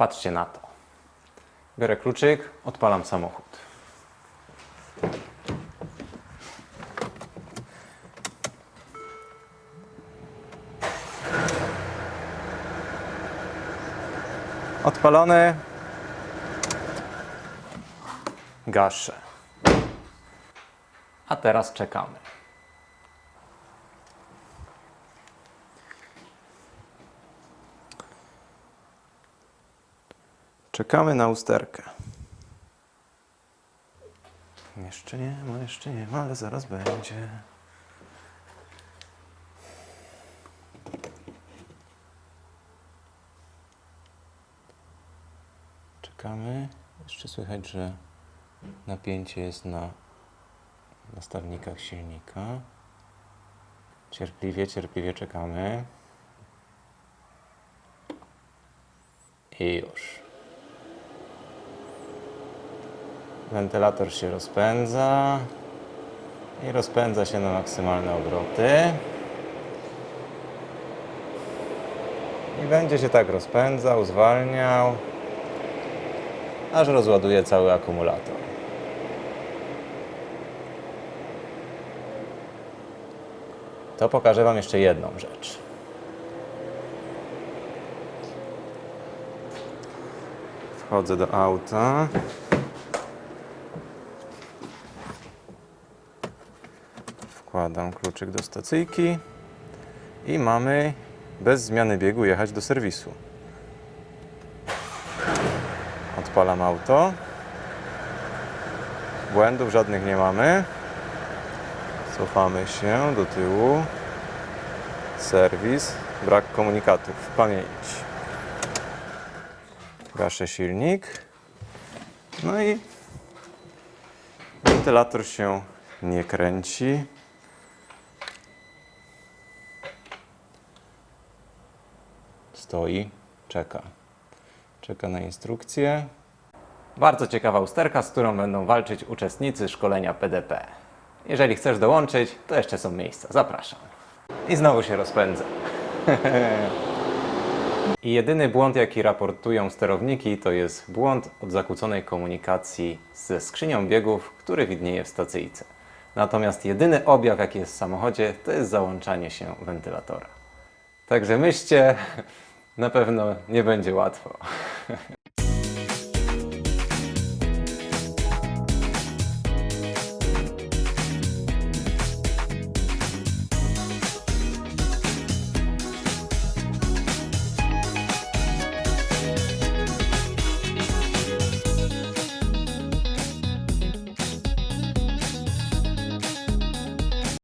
Patrzcie na to. Biorę kluczyk, odpalam samochód. Odpalony. Gaszę. A teraz czekamy. Czekamy na usterkę. Jeszcze nie ma, jeszcze nie ma, ale zaraz będzie. Czekamy. Jeszcze słychać, że napięcie jest na nastawnikach silnika. Cierpliwie, cierpliwie czekamy. I już. Wentylator się rozpędza i rozpędza się na maksymalne obroty. I będzie się tak rozpędzał, zwalniał, aż rozładuje cały akumulator. To pokażę Wam jeszcze jedną rzecz. Wchodzę do auta. Wkładam kluczyk do stacyjki i mamy bez zmiany biegu jechać do serwisu. Odpalam auto. Błędów żadnych nie mamy. Cofamy się do tyłu. Serwis. Brak komunikatów. Pamięć. Gaszę silnik. No i wentylator się nie kręci. Stoi, czeka. Czeka na instrukcję. Bardzo ciekawa usterka, z którą będą walczyć uczestnicy szkolenia PDP. Jeżeli chcesz dołączyć, to jeszcze są miejsca. Zapraszam. I znowu się rozpędza. I jedyny błąd, jaki raportują sterowniki, to jest błąd od zakłóconej komunikacji ze skrzynią biegów, który widnieje w stacyjce. Natomiast jedyny objaw, jaki jest w samochodzie, to jest załączanie się wentylatora. Także myślcie, na pewno nie będzie łatwo.